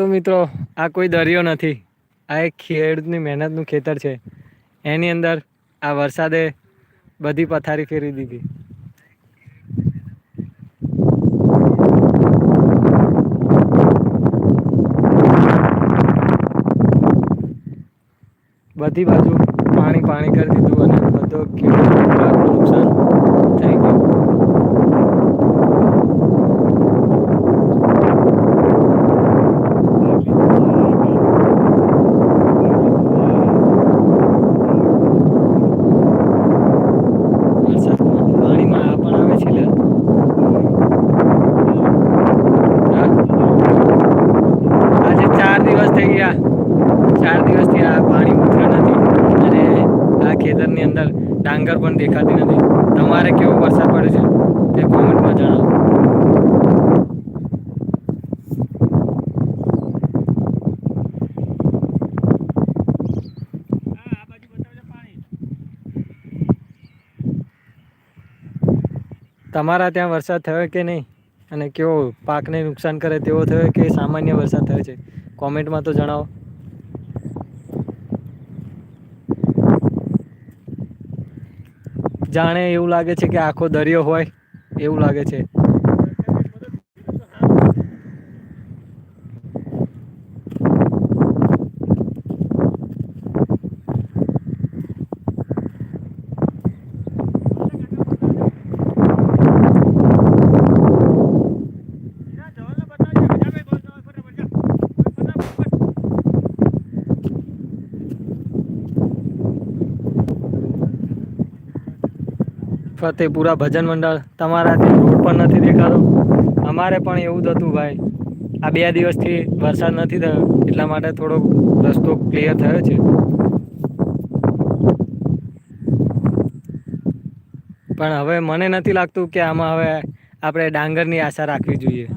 તો મિત્રો, આ કોઈ દરિયો નથી. આ એક ખેડૂતની મહેનતનું ખેતર છે. એની અંદર આ વરસાદે બધી પથારી ફેરવી દીધી. બધી બાજુ પાણી પાણી કરી દીધું અને બધો નુકસાન થઈ ગયું વરસાદમાં પાણીમાં આ પણ આવે છે લે હા? આજે ચાર દિવસ થઈ ગયા ચાર દિવસથી આ પાણી ઉતર્યું નથી અને આ ખેતરની અંદર ડાંગર પણ દેખાતી નથી. તમારે કેવો વરસાદ પડે છે તે કોમેન્ટમાં જણાવો. તમારા ત્યાં વરસાદ થયો કે નહીં? અને કેવો પાકને નુકસાન કરે તેવો થયો કે સામાન્ય વરસાદ થયો છે? કોમેન્ટમાં તો જણાવો. જાણે એવું લાગે છે કે આખો દરિયો હોય એવું લાગે છે. ફતેપુરા ભજન મંડળ. તમારા રોડ પણ નથી દેખાતો. અમારે પણ એવું જ હતું ભાઈ. આ બે દિવસથી વરસાદ નથી થયો, એટલા માટે થોડો રસ્તો ક્લિયર થયો છે. પણ હવે મને નથી લાગતું કે આમાં હવે આપણે ડાંગરની આશા રાખવી જોઈએ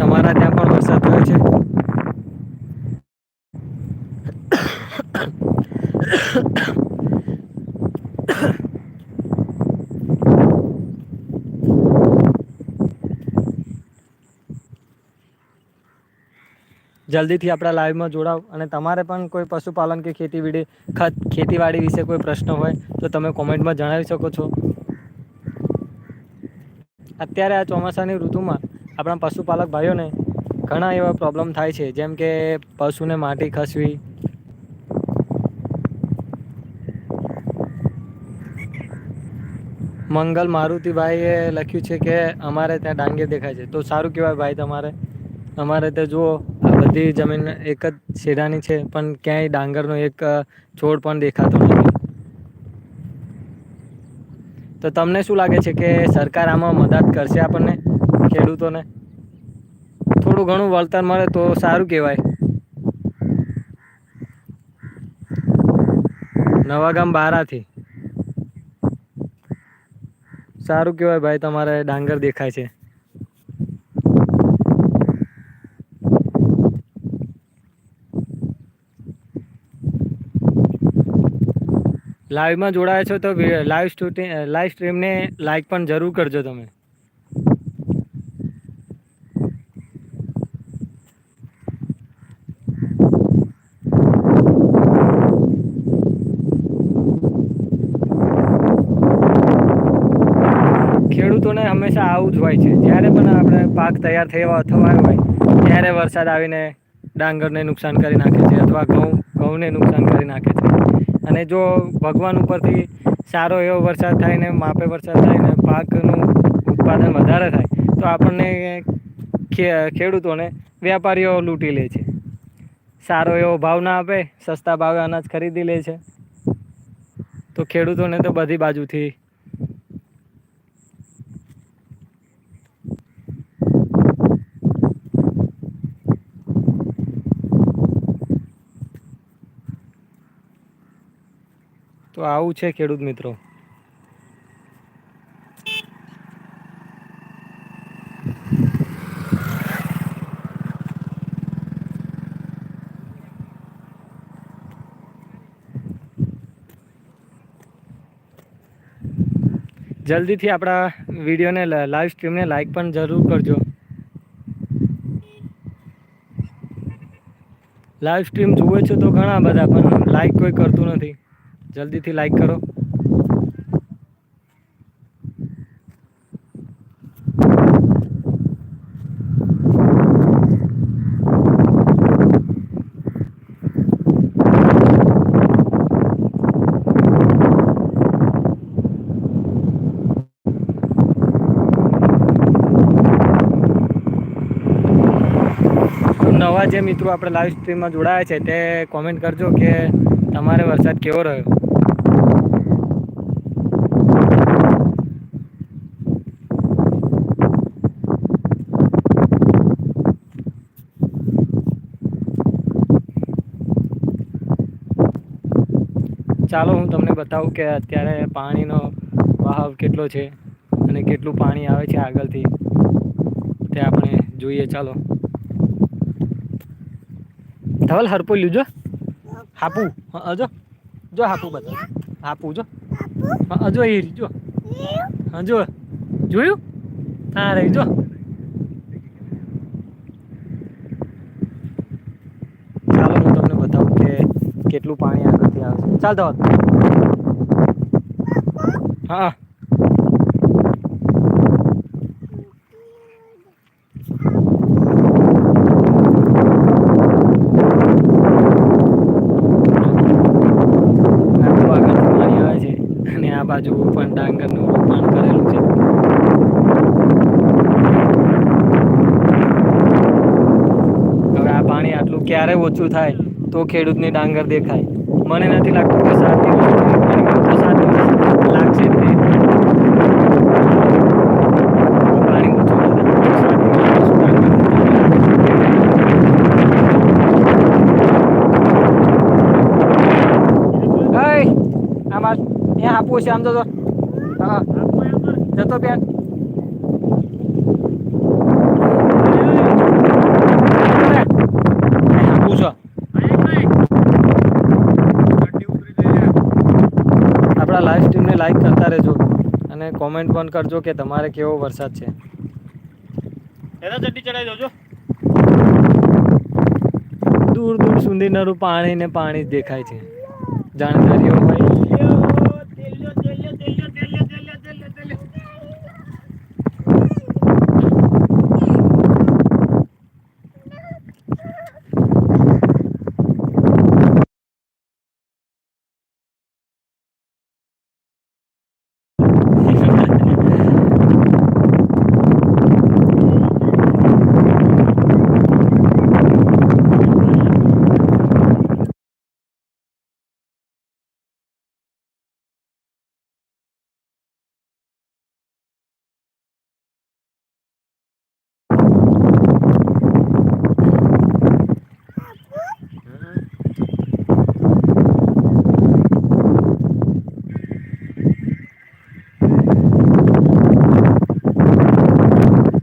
તમારા ત્યાં પણ વરસાદ થયો છે જલ્દીથી આપણા લાઈવમાં જોડાવ અને તમારે પણ કોઈ પશુપાલન કે ખેતી વિડી ખત, ખેતીવાડી વિશે કોઈ પ્રશ્ન હોય તો તમે કોમેન્ટમાં જણાવી શકો છો. અત્યારે આ ચોમાસાની ઋતુમાં આપણા પશુપાલક ભાઈઓને ઘણા એવા પ્રોબ્લેમ થાય છે, જેમ કે પશુને માટી ખસવી. મંગલ મારુતિભાઈએ લખ્યું છે કે અમારે ત્યાં ડાંગે દેખાય છે. તો સારું કહેવાય ભાઈ તમારે. અમારે ત્યાં જુઓ બધી જમીન એક જ શેરાની છે, પણ ક્યાંય ડાંગરનો એક છોડ પણ દેખાતો નથી. તો તમને શું લાગે છે કે સરકાર આમાં મદદ કરશે આપણને, ખેડૂતોને? થોડું ઘણું વળતર મળે તો સારું કહેવાય. નવા ગામ બારાથી. સારું કહેવાય ભાઈ, તમારે ડાંગર દેખાય છે. લાઈવમાં જોડાયા છો તો લાઈવ સ્ટુટી લાઈવ સ્ટ્રીમને લાઈક પણ જરૂર કરજો તમે. ખેડૂતોને હંમેશા આવું જ હોય છે. જ્યારે પણ આપણે પાક તૈયાર થયા થવાયો હોય, ત્યારે વરસાદ આવીને ડાંગરને નુકસાન કરી નાખે છે અથવા ઘઉં ઘઉંને નુકસાન કરી નાખે છે. અને જો ભગવાન ઉપરથી સારો એવો વરસાદ થાય ને માપે વરસાદ થાય ને પાકનું ઉત્પાદન વધારે થાય, તો આપણને ખેડૂતોને વેપારીઓ લૂંટી લે છે. સારો એવો ભાવ ના આપે, સસ્તા ભાવે અનાજ ખરીદી લે છે. તો ખેડૂતોને તો બધી બાજુથી તો આવું છે ખેડૂત મિત્રો. જલ્દીથી આપણા વિડીયોને લાઈવ સ્ટ્રીમને લાઈક પણ જરૂર કરજો. લાઈવ સ્ટ્રીમ જુએ છે તો ઘણા બધા, પણ લાઈક કોઈ કરતું નથી. જલ્દીથી લાઈક કરો. નવા જે મિત્રો આપણે લાઈવ સ્ટ્રીમમાં જોડાયા છે, તે કોમેન્ટ કરજો કે તમારે વરસાદ કેવો રહ્યો? ચાલો, હું તમને બતાવું કે અત્યારે પાણીનો વહાવ કેટલો છે અને કેટલું પાણી આવે છે આગળથી. તે આપણે જોઈએ, ચાલો. ધવલ હરપો લીજો હાપુ. હા જો હાપુ બધા. હાપુ જો. હજો એ જો. હજો જોયું? હા રહી જો. ચાલો હું તમને બતાવું કે કેટલું પાણી આગળથી આવે છે. ચાલ હા આટલું આગળ પાણી આવે છે અને આ બાજુ પણ ડાંગરનું રોપણ કરેલું છે હવે આ પાણી આટલું ક્યારે ઓછું થાય તો ખેડૂતને ડાંગર દેખાય. મને નથી લાગતું કે સાત દિવસ લાગશે આમાં ત્યાં આપવું છે આમ તો. જતો બેન આપું છો આપણા લાઈવ સ્ટ્રીમને લાઈક કરતા રહેજો અને કોમેન્ટ પણ કરજો કે તમારે કેવો વરસાદ છે. એના ચટણી ચડાવી દો દૂર દૂર સુધી નરું પાણી ને પાણી જ દેખાય છે. જાણકારીઓ હોય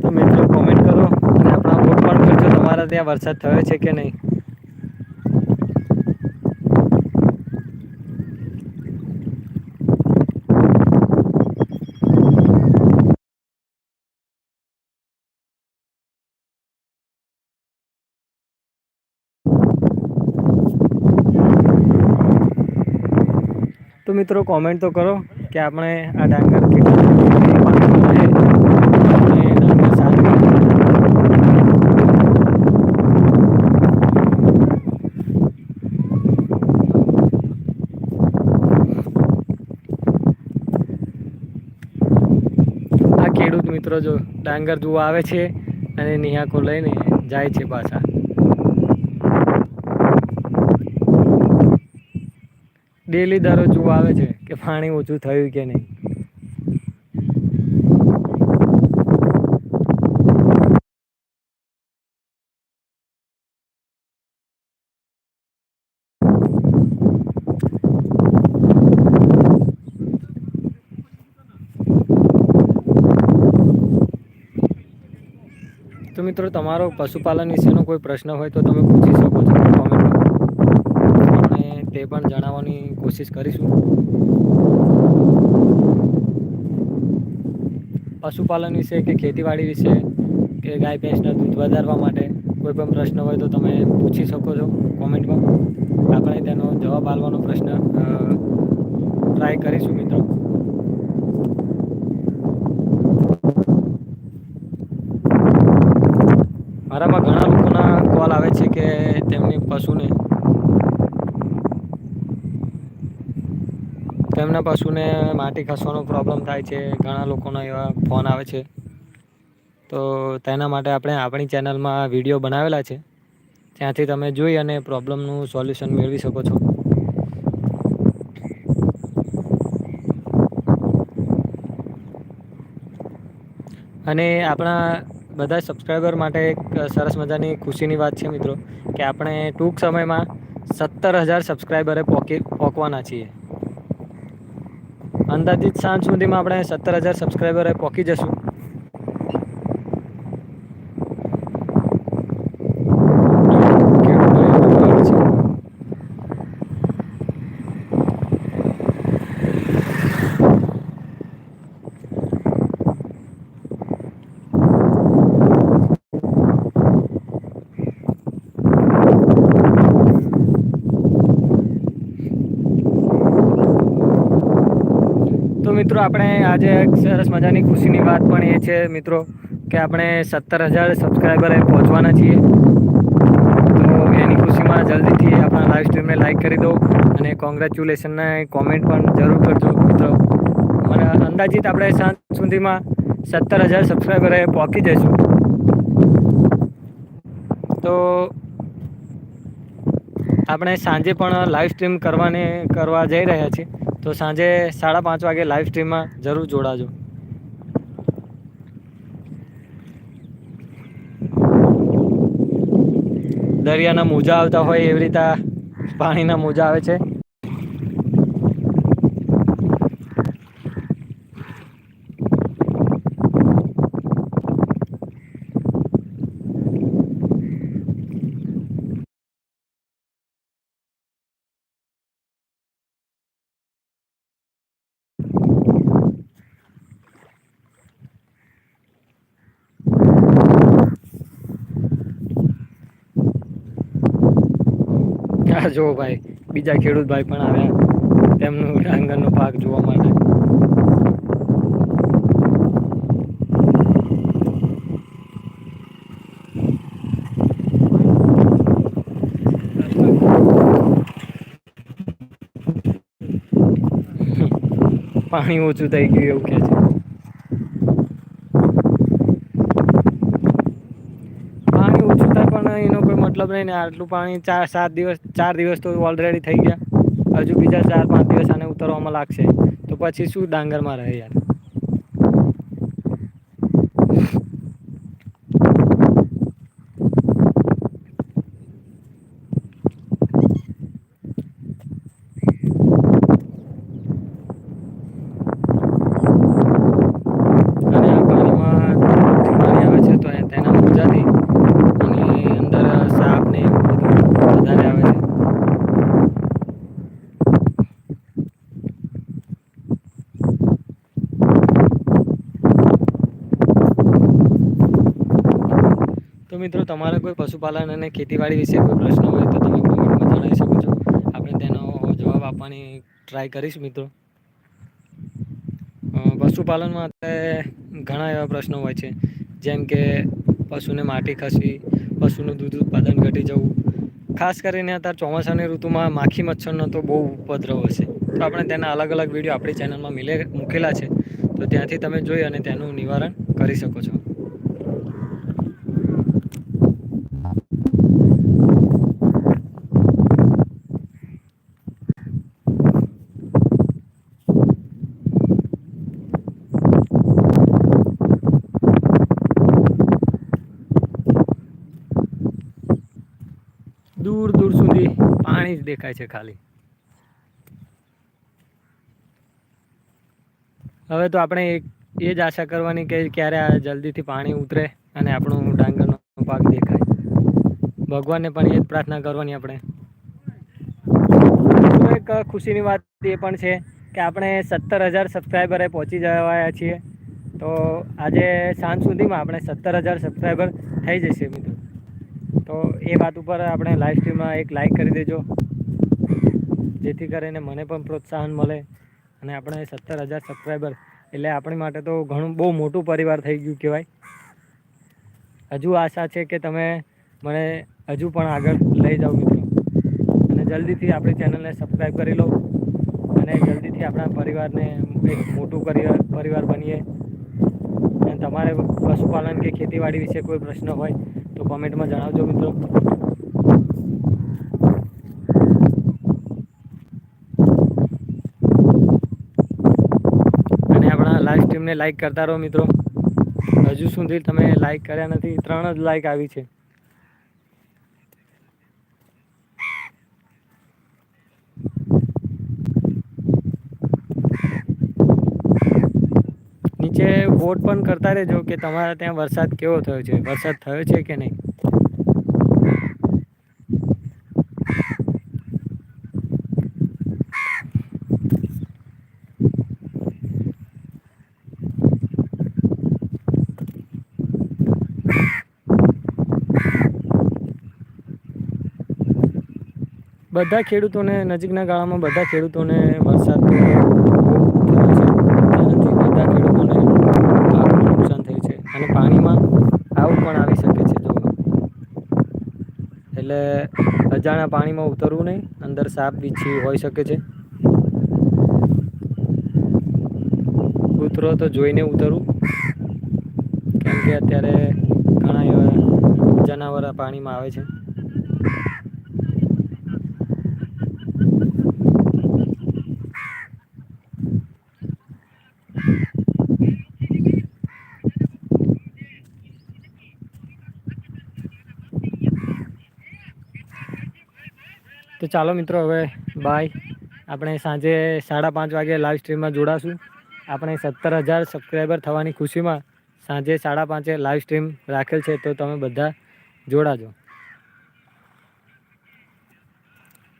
તો મિત્રો કોમેન્ટ કરો અને આપણા વોટ પણ કરજો ત્યાં વરસાદ થયો છે કે નહીં? તો મિત્રો કોમેન્ટ તો કરો કે આપણે આ ડાંગર કેટલા પાણીમાં રહે આપણે ડાંગર સારી રીતે આ ખેડૂત મિત્રો જો ડાંગર જોવા આવે છે અને નિહાકો લઈને જાય છે પાછા. ડેલી દરરોજ જોવા આવે છે કે પાણી ઓછું થયું કે નહીં તો મિત્રો, તમારો પશુપાલન વિશેનો કોઈ પ્રશ્ન હોય તો તમે પૂછી શકો છો કોમેન્ટમાં તે પણ જણાવવાની કોશિશ કરીશું. પશુપાલન વિશે કે ખેતીવાડી વિશે કે ગાય, ભેંસના દૂધ વધારવા માટે કોઈ પણ પ્રશ્ન હોય તો તમે પૂછી શકો છો કોમેન્ટમાં આપણે તેનો જવાબ આપવાનો પ્રશ્ન ટ્રાય કરીશું મિત્રો. મારામાં ઘણા લોકોના કોલ આવે છે કે તેમની પશુને તેમના પશુને માટી ખસવાનો પ્રોબ્લેમ થાય છે. ઘણા લોકોના એવા ફોન આવે છે. તો તેના માટે આપણે આપણી ચેનલમાં વીડિયો બનાવેલા છે. ત્યાંથી તમે જોઈ અને પ્રોબ્લેમનું સોલ્યુશન મેળવી શકો છો. અને આપણા બધા સબસ્ક્રાઈબર માટે એક સરસ મજાની ખુશીની વાત છે મિત્રો કે આપણે ટૂંક સમયમાં સત્તર હજાર સબસ્ક્રાઈબરે પોકી પહોંચવાના છીએ. અંદાજિત સાંજ સુધીમાં આપણે સત્તર હજાર સબસ્ક્રાઈબરે પહોંચી જશું ખેડૂતોએ દુકાળ છે. તો મિત્રો, આપણે આજે એક સરસ મજાની ખુશીની વાત પણ એ છે, મિત્રો, કે આપણે સત્તર હજાર સબસ્ક્રાઈબરે પહોંચવાના છીએ. તો એની ખુશીમાં જલ્દીથી આપણા લાઈવ સ્ટ્રીમને લાઈક કરી દો અને કોંગ્રેચ્યુલેશનને કોમેન્ટ પણ જરૂર કરજો, મિત્રો. મને અંદાજિત આપણે સાંજ સુધીમાં સત્તર હજાર સબસ્ક્રાઈબરે પહોંચી જઈશું. તો આપણે સાંજે પણ લાઈવ સ્ટ્રીમ કરવાને, કરવા જઈ રહ્યા છીએ. તો સાંજે સાડા પાંચ વાગે લાઈવ સ્ટ્રીમમાં જરૂર જોડાજો. દરિયાના મોજા આવતા હોય એવી રીતે પાણીના મોજા આવે છે. હા જો ભાઈ, બીજા ખેડૂત ભાઈ પણ આવ્યા તેમનું ડાંગરનો પાક જોવા માટે. પાણી ઓછું થઈ ગયું એવું કે છે પાણી ઓછું થાય પણ મતલબ નહીં ને આટલું પાણી ચાર, સાત દિવસ, ચાર દિવસ તો ઓલરેડી થઈ ગયા. હજુ બીજા ચાર, પાંચ દિવસ આને ઉતરવામાં લાગશે. તો પછી શું ડાંગરમાં રહે યાર અને આ પાણીમાં પાણી આવે છે તો એ- તેના મોજાથી અને અંદર સાપ ને એવું બધું વધારે આવે છે મિત્રો, તમારા કોઈ પશુપાલન અને ખેતીવાડી વિશે કોઈ પ્રશ્ન હોય તો તમે કોમેન્ટમાં જણાવી શકો છો. આપણે તેનો જવાબ આપવાની ટ્રાય કરીશ મિત્રો. પશુપાલનમાં અત્યારે ઘણા એવા પ્રશ્નો હોય છે. જેમ કે પશુને માટી ખસવી, પશુનું દૂધ ઉત્પાદન ઘટી જવું. ખાસ કરીને અત્યારે ચોમાસાની ઋતુમાં માખી મચ્છરનો તો બહુ ઉપદ્રવ હશે. તો આપણે તેના અલગ અલગ વીડિયો આપણી ચેનલમાં મિલે, મૂકેલા છે. તો ત્યાંથી તમે જોઈ અને તેનું નિવારણ કરી શકો છો. દૂર દૂર સુધી પાણી જ દેખાય છે ખાલી. હવે તો આપણે એ જ આશા કરવાની કે ક્યારે આ જલ્દીથી પાણી ઉતરે અને આપણું ડાંગરનો પાક દેખાય. ભગવાનને પણ એ જ પ્રાર્થના કરવાની આપણે. એક ખુશીની વાત એ પણ છે કે આપણે સત્તર હજાર સબસ્ક્રાઈબરે પહોંચી જવાયા છીએ. તો આજે સાંજ સુધીમાં આપણે સત્તર હજાર સબસ્ક્રાઈબર થઈ જશે મિત્રો. તો એ વાત ઉપર આપણે લાઈવ સ્ટ્રીમમાં એક લાઈક કરી દેજો. જેથી કરીને મને પણ પ્રોત્સાહન મળે અને આપણે સત્તર હજાર સબસ્ક્રાઈબર એટલે આપણી માટે તો ઘણું બહુ મોટું પરિવાર થઈ ગયું કહેવાય. હજુ આશા છે કે તમે મને હજુ પણ આગળ લઈ જાઓ મિત્રો. અને જલ્દીથી આપણી ચેનલને સબસ્ક્રાઈબ કરી લો અને જલ્દીથી આપણા પરિવારને એક મોટું પરિવાર પરિવાર બનીએ. અને તમારે પશુપાલન કે ખેતીવાડી વિશે કોઈ પ્રશ્ન હોય તો કોમેન્ટમાં જણાવજો મિત્રો. અને આપણા લાઈવ સ્ટ્રીમને લાઈક કરતા રહો મિત્રો. હજુ સુધી તમે લાઈક કર્યા નથી, ત્રણ જ લાઈક આવી છે. વોટ પણ કરતા રહેજો કે તમારા ત્યાં વરસાદ કેવો થયો છે? વરસાદ થયો છે કે નહીં? બધા ખેડૂતોને નજીકના ગાળામાં બધા ખેડૂતોને વરસાદ તો બહુ થયો છે તેનાથી બધા ખેડૂતોને પાકનું નુકસાન થયું છે અને પાણીમાં આવું પણ આવી શકે છે જો એટલે અજાણ્યા પાણીમાં ઉતરવું નહીં. અંદર સાપ બીછી હોઈ શકે છે. ઉતરો તો જોઈને ઉતરવું કેમ કે અત્યારે ઘણા એવા જનાવર પાણીમાં આવે છે. તો ચાલો મિત્રો હવે બાય આપણે સાંજે સાડા પાંચ વાગે લાઈવ સ્ટ્રીમમાં જોડાશું. આપણે સત્તર હજાર સબસ્ક્રાઈબર થવાની ખુશીમાં સાંજે સાડા પાંચે લાઈવ સ્ટ્રીમ રાખેલ છે, તો તમે બધા જોડાજો.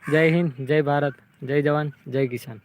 જય હિન્દ, જય ભારત, જય જવાન, જય કિસાન.